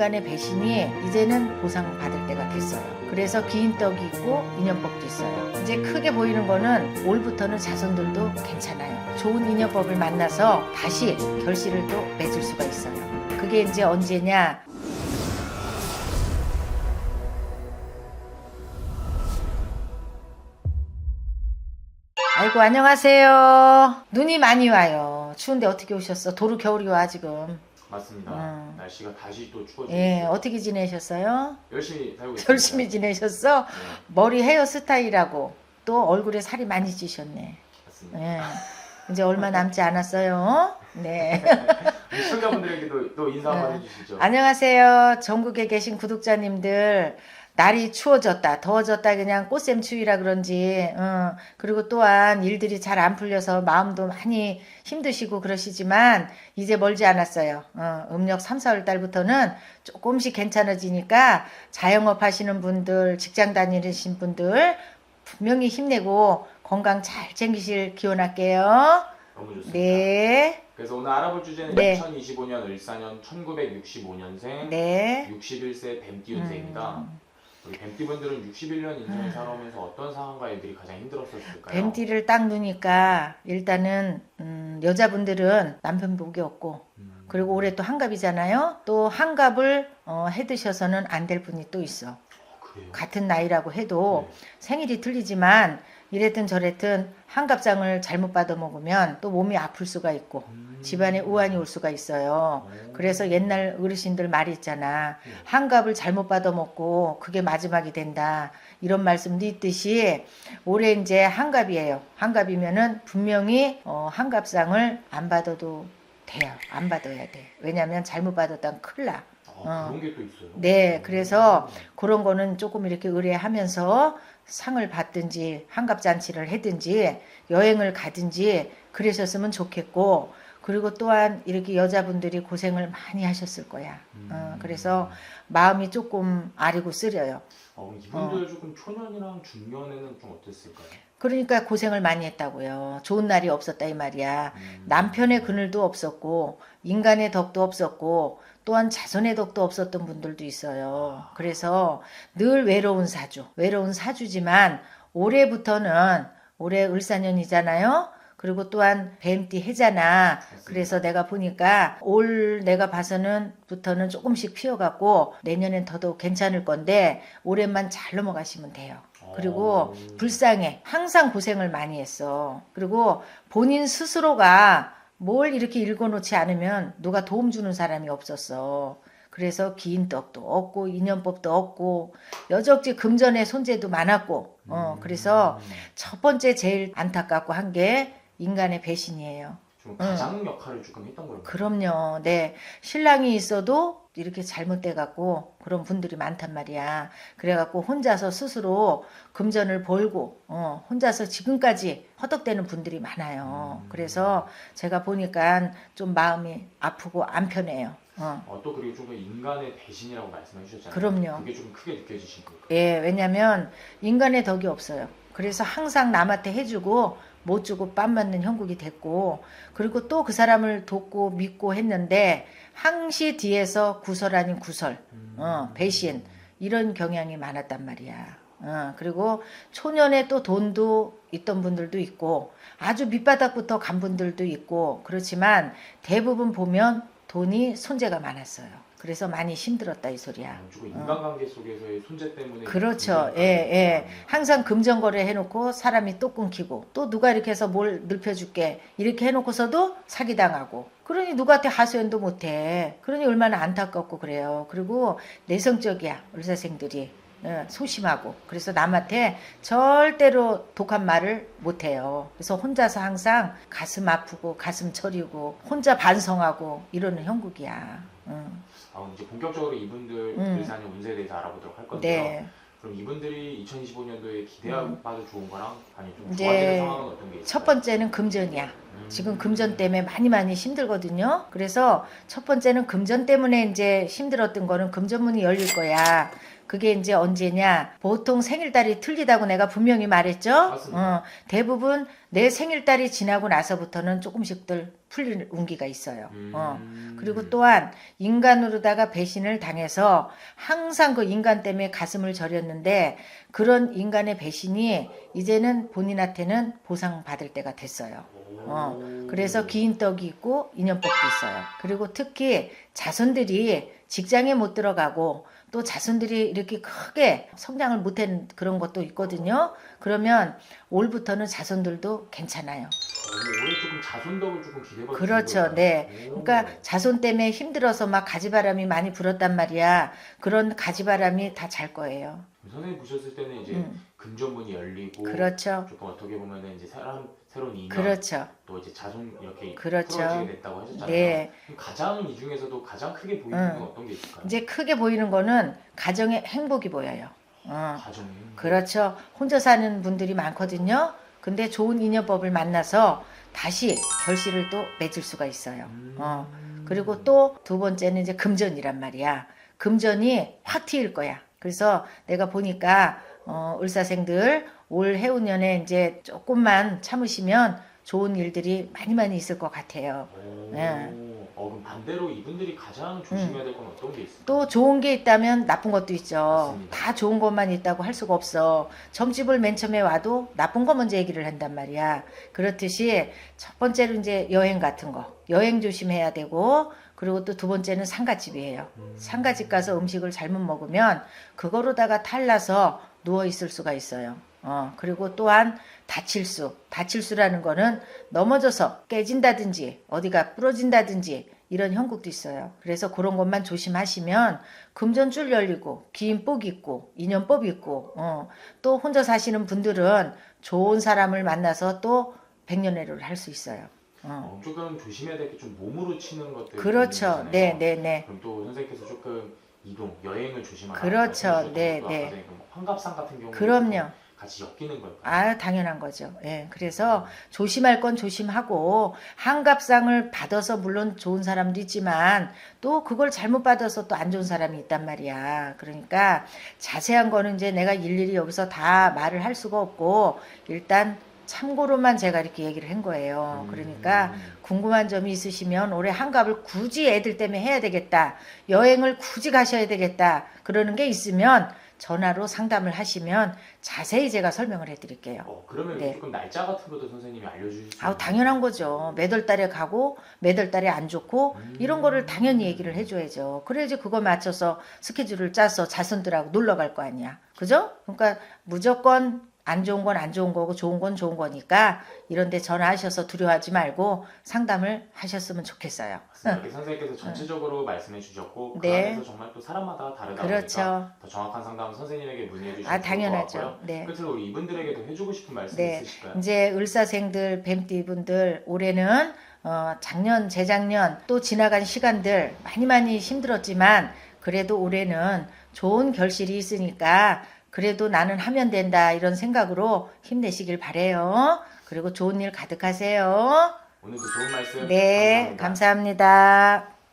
인간의 배신이 이제는 보상받을 때가 됐어요. 그래서 기인떡이 있고 인연법도 있어요. 이제 크게 보이는 거는 올부터는 자손들도 괜찮아요. 좋은 인연법을 만나서 다시 결실을 또 맺을 수가 있어요. 그게 이제 언제냐? 아이고 안녕하세요. 눈이 많이 와요. 추운데 어떻게 오셨어? 도로 겨울이 와 지금. 맞습니다. 음. 날씨가 다시 또 추워지고 예, 있어요. 어떻게 지내셨어요? 열심히 살고 있습니다. 열심히 지내셨어? 네, 머리 헤어 스타일하고 또 얼굴에 살이 많이 찌셨네. 맞습니다. 예. 이제 얼마 남지 않았어요. 네. 시청자분들에게도 또 인사 한번 네. 해주시죠. 안녕하세요. 전국에 계신 구독자님들. 날이 추워졌다, 더워졌다, 그냥 꽃샘 추위라 그런지, 어, 그리고 또한 일들이 잘 안 풀려서 마음도 많이 힘드시고 그러시지만, 이제 멀지 않았어요. 어, 음력 3, 4월 달부터는 조금씩 괜찮아지니까, 자영업 하시는 분들, 직장 다니신 분들, 분명히 힘내고 건강 잘 챙기실 기원할게요. 너무 좋습니다. 네, 그래서 오늘 알아볼 주제는 네. 2025년 을사년 1965년생 네. 61세 뱀띠 운세입니다. 음. 우리 뱀띠분들은 61년 인생을 살아오면서 어떤 상황과 일들이 가장 힘들었을까요? 뱀띠를 딱 누니까 일단은 음, 여자분들은 남편 복이 없고 음, 그리고 올해 또 한갑이잖아요. 또 한갑을 어, 해 드셔서는 안 될 분이 또 있어. 그래요. 같은 나이라고 해도 네. 생일이 틀리지만 이랬든 저랬든 한갑장을 잘못 받아 먹으면 또 몸이 아플 수가 있고 음. 집안에 우환이 올 수가 있어요. 오. 그래서 옛날 어르신들 말이 있잖아. 네. 한갑을 잘못 받아 먹고 그게 마지막이 된다. 이런 말씀도 있듯이 올해 이제 한갑이에요. 한갑이면은 분명히 어, 한갑상을 안 받아도 돼요. 안 받아야 돼. 왜냐면 잘못 받았다면 큰일 나. 아, 어. 그런 게 또 있어요. 네, 그래서 음. 그런 거는 조금 이렇게 의뢰하면서 상을 받든지 한갑잔치를 하든지 여행을 가든지 그러셨으면 좋겠고 그리고 또한 이렇게 여자분들이 고생을 많이 하셨을 거야. 어, 음. 그래서 마음이 조금 아리고 쓰려요. 어, 이분들 조금 초년이랑 중년에는 좀 어땠을까요? 그러니까 고생을 많이 했다고요. 좋은 날이 없었다 이 말이야. 음. 남편의 그늘도 없었고 인간의 덕도 없었고 또한 자손의 덕도 없었던 분들도 있어요. 그래서 늘 외로운 사주, 외로운 사주지만 올해부터는 올해 을사년이잖아요. 그리고 또한 뱀띠 해잖아. 그래서 내가 보니까 올 내가 봐서는 부터는 조금씩 피어갖고 내년엔 더더욱 괜찮을 건데 올해만 잘 넘어가시면 돼요. 그리고 어. 불쌍해. 항상 고생을 많이 했어. 그리고 본인 스스로가 뭘 이렇게 읽어놓지 않으면 누가 도움 주는 사람이 없었어. 그래서 기인떡도 없고 인연법도 없고 여적지 금전의 손재도 많았고 어 음. 그래서 첫 번째 제일 안타깝고 한 게 인간의 배신이에요. 좀 가장 역할을 조금 했던 거예요. 그럼요. 네. 신랑이 있어도 이렇게 잘못돼 갖고 그런 분들이 많단 말이야. 그래 갖고 혼자서 스스로 금전을 벌고 어, 혼자서 지금까지 허덕대는 분들이 많아요. 음. 그래서 제가 보니까 좀 마음이 아프고 안 편해요. 어. 어, 또 그리고 조금 인간의 배신이라고 말씀해 주셨잖아요. 그럼요. 그게 좀 크게 느껴지신 거예요. 예, 왜냐면 인간의 덕이 없어요. 그래서 항상 남한테 해주고 못 주고 빰 맞는 형국이 됐고 그리고 또 그 사람을 돕고 믿고 했는데 항시 뒤에서 구설 아닌 구설, 음. 어, 배신 이런 경향이 많았단 말이야. 어, 그리고 초년에 또 돈도 있던 분들도 있고 아주 밑바닥부터 간 분들도 있고 그렇지만 대부분 보면 돈이 손재가 많았어요. 그래서 많이 힘들었다 이 소리야. 어, 조금 인간관계 속에서의 손재 때문에 그렇죠. 예, 예. 항상 금전거래 해놓고 사람이 또 끊기고 또 누가 이렇게 해서 뭘 늙혀줄게 이렇게 해놓고서도 사기당하고 그러니 누구한테 하소연도 못해. 그러니 얼마나 안타깝고 그래요. 그리고 내성적이야 의사생들이 예, 소심하고 그래서 남한테 절대로 독한 말을 못해요. 그래서 혼자서 항상 가슴 아프고 가슴 저리고 혼자 반성하고 이러는 형국이야. 응. 아, 이제 본격적으로 이분들 음. 일산의 운세에 대해서 알아보도록 할 건데요. 네. 그럼 이분들이 2025년도에 기대해봐도 좋은 거랑 아니 좀 이제 좋아지는 상황은 어떤 게 있을까요? 첫 번째는 금전이야. 음. 지금 금전 때문에 많이 많이 힘들거든요. 그래서 첫 번째는 금전 때문에 이제 힘들었던 거는 금전문이 열릴 거야. 그게 이제 언제냐? 보통 생일달이 틀리다고 내가 분명히 말했죠? 어, 대부분 내 생일달이 지나고 나서부터는 조금씩들 풀리는 운기가 있어요. 음. 어. 그리고 또한 인간으로다가 배신을 당해서 항상 그 인간 때문에 가슴을 저렸는데 그런 인간의 배신이 이제는 본인한테는 보상받을 때가 됐어요. 어, 그래서 긴 떡이 있고 인연법도 있어요. 그리고 특히 자손들이 직장에 못 들어가고 또 자손들이 이렇게 크게 성장을 못한 그런 것도 있거든요. 그러면 올부터는 자손들도 괜찮아요. 어, 올해 조금 자손덕을 조금 기대가 그렇죠. 네. 그러니까 자손 때문에 힘들어서 막 가지바람이 많이 불었단 말이야. 그런 가지바람이 다 잘 거예요. 선생님 보셨을 때는 이제 음. 금전문이 열리고 그렇죠. 조금 어떻게 보면은 이제 사람 새로운 인연 그렇죠. 또 이제 자손 이렇게 그렇죠. 풀어지게 됐다고 하셨잖아요. 네. 가장 이 중에서도 가장 크게 보이는 음. 건 어떤 게 있을까요? 이제 크게 보이는 거는 가정의 행복이 보여요. 어. 가정이 그렇죠. 혼자 사는 분들이 많거든요. 근데 좋은 인연법을 만나서 다시 결실을 또 맺을 수가 있어요. 음. 어. 그리고 또 두 번째는 이제 금전이란 말이야. 금전이 확 튀일 거야. 그래서 내가 보니까 어, 을사생들 올 해운년에 이제 조금만 참으시면 좋은 일들이 많이 많이 있을 것 같아요. 오. 네. 어, 그럼 반대로 이분들이 가장 조심해야 될 건 어떤 게 있을까요? 또 좋은 게 있다면 나쁜 것도 있죠. 맞습니다. 다 좋은 것만 있다고 할 수가 없어. 점집을 맨 처음에 와도 나쁜 거 먼저 얘기를 한단 말이야. 그렇듯이 첫 번째로 이제 여행 같은 거. 여행 조심해야 되고, 그리고 또 두 번째는 상가집이에요. 음. 상가집 가서 음식을 잘못 먹으면 그거로다가 탈나서 누워 있을 수가 있어요. 어, 그리고 또한 다칠 수. 다칠 수라는 거는 넘어져서 깨진다든지 어디가 부러진다든지 이런 형국도 있어요. 그래서 그런 것만 조심하시면 금전줄 열리고 기인복 있고 인연법 있고 어, 또 혼자 사시는 분들은 좋은 사람을 만나서 또 백년해를 할 수 있어요. 어. 어, 조금 조심해야 될 게 좀 몸으로 치는 것들 그렇죠. 네, 네, 네. 그럼 또 선생님께서 조금 이동 여행을 조심하라 그렇죠. 네, 네. 그 환갑상 같은 경우는 그럼요. 같이 엮이는 걸까요? 아, 당연한 거죠. 예. 그래서 조심할 건 조심하고 한갑상을 받아서 물론 좋은 사람도 있지만 또 그걸 잘못 받아서 또 안 좋은 사람이 있단 말이야. 그러니까 자세한 거는 이제 내가 일일이 여기서 다 말을 할 수가 없고 일단 참고로만 제가 이렇게 얘기를 한 거예요. 그러니까 음. 궁금한 점이 있으시면 올해 한갑을 굳이 애들 때문에 해야 되겠다. 여행을 굳이 가셔야 되겠다. 그러는 게 있으면 전화로 상담을 하시면 자세히 제가 설명을 해드릴게요. 어, 그러면 네. 조금 날짜 같은 것도 선생님이 알려주실 수 있나요? 당연한 거죠. 매달 달에 가고 매달 달에 안 좋고 음. 이런 거를 당연히 얘기를 해줘야죠. 그래야지 그거 맞춰서 스케줄을 짜서 자손들하고 놀러 갈 거 아니야. 그죠? 그러니까 무조건 안 좋은 건 안 좋은 거고 좋은 건 좋은 거니까 이런데 전화하셔서 두려워하지 말고 상담을 하셨으면 좋겠어요. 맞습니다. 선생님께서 전체적으로 말씀해 주셨고 그 네. 안에서 정말 또 사람마다 다르다 보니까 그렇죠. 더 정확한 상담은 선생님에게 문의해 주시면 아 당연하죠. 같고요. 네. 끝으로 우리 이분들에게도 해주고 싶은 말씀 네. 있으실까요? 이제 을사생들, 뱀띠분들 올해는 어, 작년, 재작년 또 지나간 시간들 많이 많이 힘들었지만 그래도 올해는 좋은 결실이 있으니까 그래도 나는 하면 된다 이런 생각으로 힘내시길 바래요. 그리고 좋은 일 가득하세요. 오늘도 좋은 말씀 네, 감사합니다. 감사합니다.